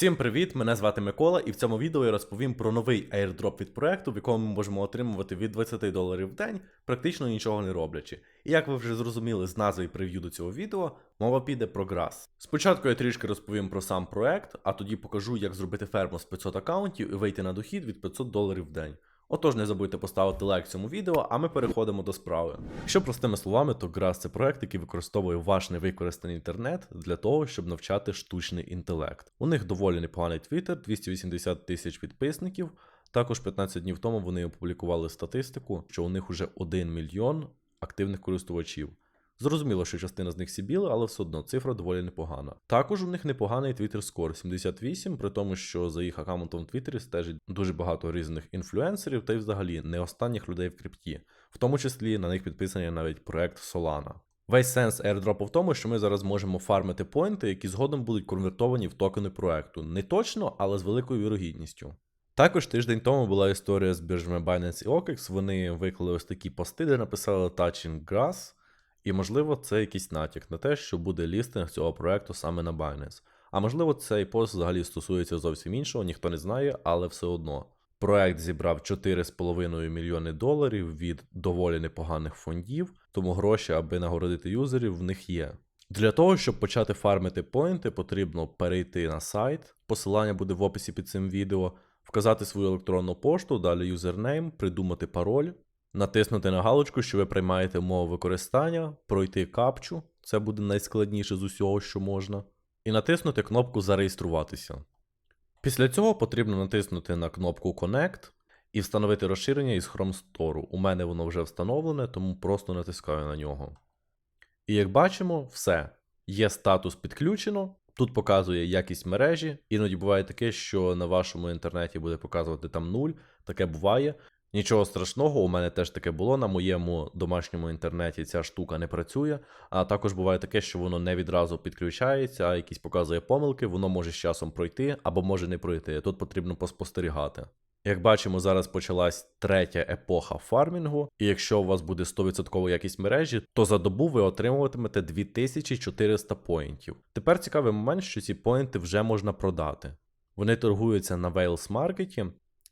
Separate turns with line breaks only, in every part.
Всім привіт! Мене звати Микола, і в цьому відео я розповім про новий airdrop від проекту, в якому ми можемо отримувати від 20 доларів в день, практично нічого не роблячи. І як ви вже зрозуміли з назви і прев'ю до цього відео, мова піде про Grass. Спочатку я трішки розповім про сам проект, а тоді покажу, як зробити ферму з 500 аккаунтів і вийти на дохід від 500 доларів в день. Отож, не забудьте поставити лайк цьому відео, а ми переходимо до справи. Якщо простими словами, то Grass – це проект, який використовує ваш невикористаний інтернет для того, щоб навчати штучний інтелект. У них доволі непоганий твіттер, 280 тисяч підписників. Також 15 днів тому вони опублікували статистику, що у них уже 1 мільйон активних користувачів. Зрозуміло, що частина з них сібіли, але все одно цифра доволі непогана. Також у них непоганий Twitter скор 78, при тому, що за їх аккаунтом в Твіттері стежить дуже багато різних інфлюенсерів та й взагалі не останніх людей в крипті. В тому числі на них підписаний навіть проект Solana. Весь сенс airdropу в тому, що ми зараз можемо фармити поінти, які згодом будуть конвертовані в токени проекту. Не точно, але з великою вірогідністю. Також тиждень тому була історія з біржами Binance і OKEX. Вони виклали ось такі пости, де написали Touching Grass. І, можливо, це якийсь натяк на те, що буде лістинг цього проекту саме на Binance. А можливо, цей пост взагалі стосується зовсім іншого, ніхто не знає, але все одно. Проект зібрав 4,5 мільйони доларів від доволі непоганих фондів, тому гроші, аби нагородити юзерів, в них є. Для того, щоб почати фармити поінти, потрібно перейти на сайт. Посилання буде в описі під цим відео, вказати свою електронну пошту, далі юзернейм, придумати пароль, натиснути на галочку, що ви приймаєте умови використання, пройти капчу, це буде найскладніше з усього, що можна, і натиснути кнопку Зареєструватися. Після цього потрібно натиснути на кнопку Connect і встановити розширення із Chrome Store. У мене воно вже встановлене, тому просто натискаю на нього. І як бачимо, все. Є статус підключено. Тут показує якість мережі. Іноді буває таке, що на вашому інтернеті буде показувати там 0. Таке буває. Нічого страшного, у мене теж таке було. На моєму домашньому інтернеті ця штука не працює. А також буває таке, що воно не відразу підключається, а якісь показує помилки, воно може з часом пройти або може не пройти. Тут потрібно поспостерігати. Як бачимо, зараз почалась третя епоха фармінгу, і якщо у вас буде 100% якість мережі, то за добу ви отримуватимете 2400 поінтів. Тепер цікавий момент, що ці поінти вже можна продати. Вони торгуються на Wales Market,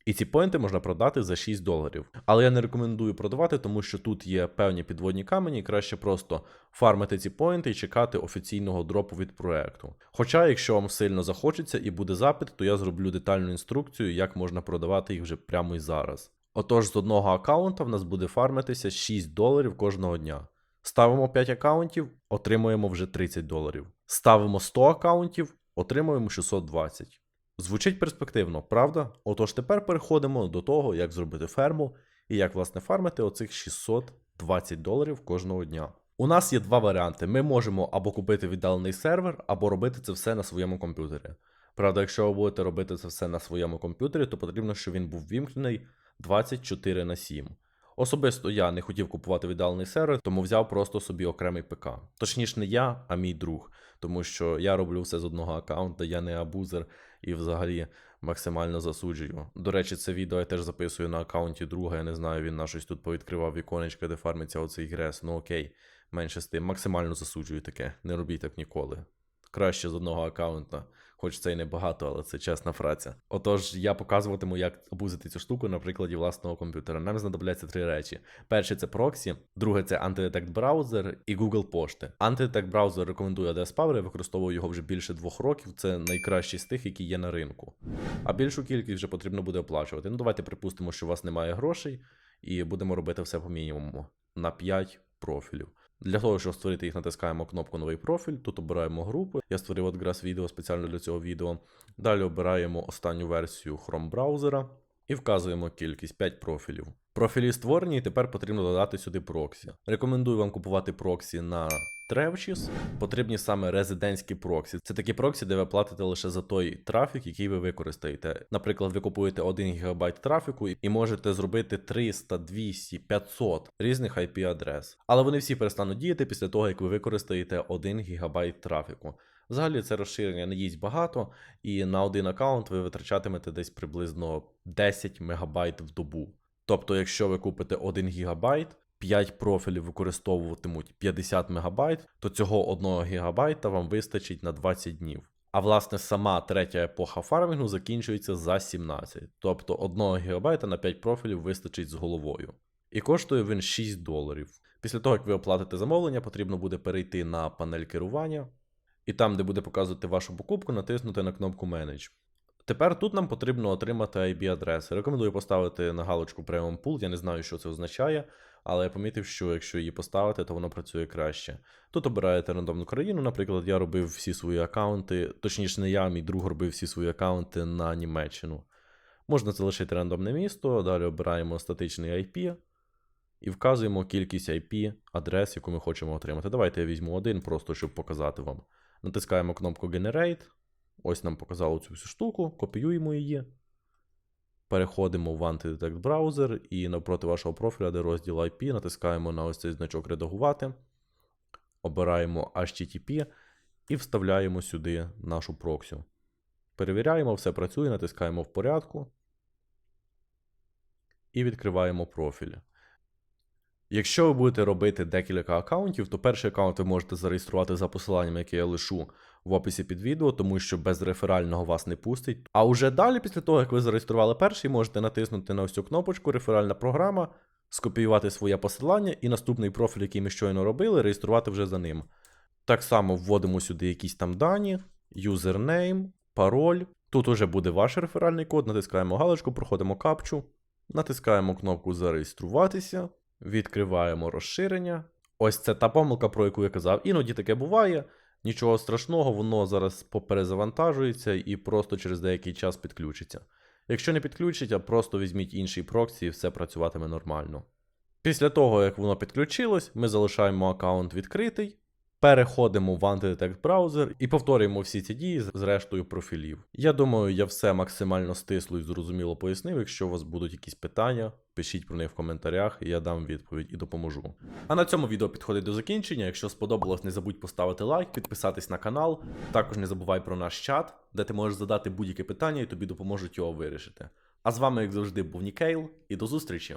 і ці поінти можна продати за 6 доларів. Але я не рекомендую продавати, тому що тут є певні підводні камені, краще просто фармити ці поінти і чекати офіційного дропу від проекту. Хоча, якщо вам сильно захочеться і буде запит, то я зроблю детальну інструкцію, як можна продавати їх вже прямо і зараз. Отож, з одного аккаунта в нас буде фармитися 6 доларів кожного дня. Ставимо 5 аккаунтів, отримуємо вже 30 доларів. Ставимо 100 аккаунтів, отримуємо 620. Звучить перспективно, правда? Отож тепер переходимо до того, як зробити ферму і як власне фармити оцих 620 доларів кожного дня. У нас є два варіанти: ми можемо або купити віддалений сервер, або робити це все на своєму комп'ютері. Правда, якщо ви будете робити це все на своєму комп'ютері, то потрібно, щоб він був вімкнений 24 на 7. Особисто я не хотів купувати віддалений сервер, тому взяв просто собі окремий ПК. Точніше, не я, а мій друг. Тому що я роблю все з одного аккаунта, я не абузер і взагалі максимально засуджую. До речі, це відео я теж записую на аккаунті друга. Я не знаю, він на щось тут повідкривав віконечко, де фармиться оцей грес. Ну окей, менше з тим. Максимально засуджую таке. Не робіть так ніколи. Краще з одного аккаунта, хоч це й не багато, але це чесна праця. Отож, я показуватиму, як обузити цю штуку на прикладі власного комп'ютера. Нам знадобляться три речі: перше це проксі, друге це антидетект браузер і Google пошти. Антидетект браузер рекомендує ADS я використовую його вже більше двох років. Це найкращий з тих, які є на ринку. А більшу кількість вже потрібно буде оплачувати. Ну давайте припустимо, що у вас немає грошей, і будемо робити все по мінімуму на 5 профілів. Для того, щоб створити їх, натискаємо кнопку Новий профіль. Тут обираємо групи. Я створив от відео спеціально для цього відео. Далі обираємо останню версію Chrome браузера і вказуємо кількість 5 профілів. Профілі створені, і тепер потрібно додати сюди проксі. Рекомендую вам купувати проксі на Trevchis. Потрібні саме резидентські проксі. Це такі проксі, де ви платите лише за той трафік, який ви використаєте. Наприклад, ви купуєте 1 ГБ трафіку і можете зробити 300, 200, 500 різних IP-адрес. Але вони всі перестануть діяти після того, як ви використаєте 1 ГБ трафіку. Взагалі це розширення не їсть багато, і на один аккаунт ви витрачатимете десь приблизно 10 МБ в добу. Тобто, якщо ви купите 1 ГБ, 5 профілів використовуватимуть 50 МБ, то цього 1 ГБ вам вистачить на 20 днів. А власне, сама третя епоха фармінгу закінчується за 17, тобто 1 ГБ на 5 профілів вистачить з головою. І коштує він 6 доларів. Після того, як ви оплатите замовлення, потрібно буде перейти на панель керування, і там, де буде показувати вашу покупку, натиснути на кнопку Manage. Тепер тут нам потрібно отримати IP-адрес. Рекомендую поставити на галочку Premium Pool, я не знаю, що це означає, але я помітив, що якщо її поставити, то воно працює краще. Тут обираєте рандомну країну. Наприклад, я робив всі свої аккаунти, точніше, не я, мій друг робив всі свої аккаунти на Німеччину. Можна залишити рандомне місто, далі обираємо статичний IP і вказуємо кількість IP адрес, яку ми хочемо отримати. Давайте я візьму один, просто щоб показати вам. Натискаємо кнопку Generate. Ось нам показало цю всю штуку, копіюємо її. Переходимо в Antidetect браузер і навпроти вашого профіля, де розділ IP, натискаємо на ось цей значок редагувати, обираємо HTTP і вставляємо сюди нашу проксю. Перевіряємо, все працює, натискаємо в порядку і відкриваємо профіль. Якщо ви будете робити декілька аккаунтів, то перший аккаунт ви можете зареєструвати за посиланням, яке я лишу в описі під відео, тому що без реферального вас не пустить. А уже далі, після того, як ви зареєстрували перший, можете натиснути на ось кнопочку Реферальна програма, скопіювати своє посилання і наступний профіль, який ми щойно робили, реєструвати вже за ним. Так само вводимо сюди якісь там дані, юзернейм, пароль. Тут уже буде ваш реферальний код, натискаємо галочку, проходимо капчу, натискаємо кнопку Зареєструватися, відкриваємо розширення. Ось це та помилка, про яку я казав. Іноді таке буває. Нічого страшного, воно зараз поперезавантажується і просто через деякий час підключиться. Якщо не підключить, а просто візьміть інший проксі і все працюватиме нормально. Після того, як воно підключилось, ми залишаємо аккаунт відкритий, переходимо в Antidetect браузер і повторюємо всі ці дії з рештою профілів. Я думаю, я все максимально стисло і зрозуміло пояснив. Якщо у вас будуть якісь питання, пишіть про них в коментарях, і я дам відповідь і допоможу. А на цьому відео підходить до закінчення. Якщо сподобалось, не забудь поставити лайк, підписатись на канал. Також не забувай про наш чат, де ти можеш задати будь-яке питання і тобі допоможуть його вирішити. А з вами, як завжди, був Нікейл, і до зустрічі!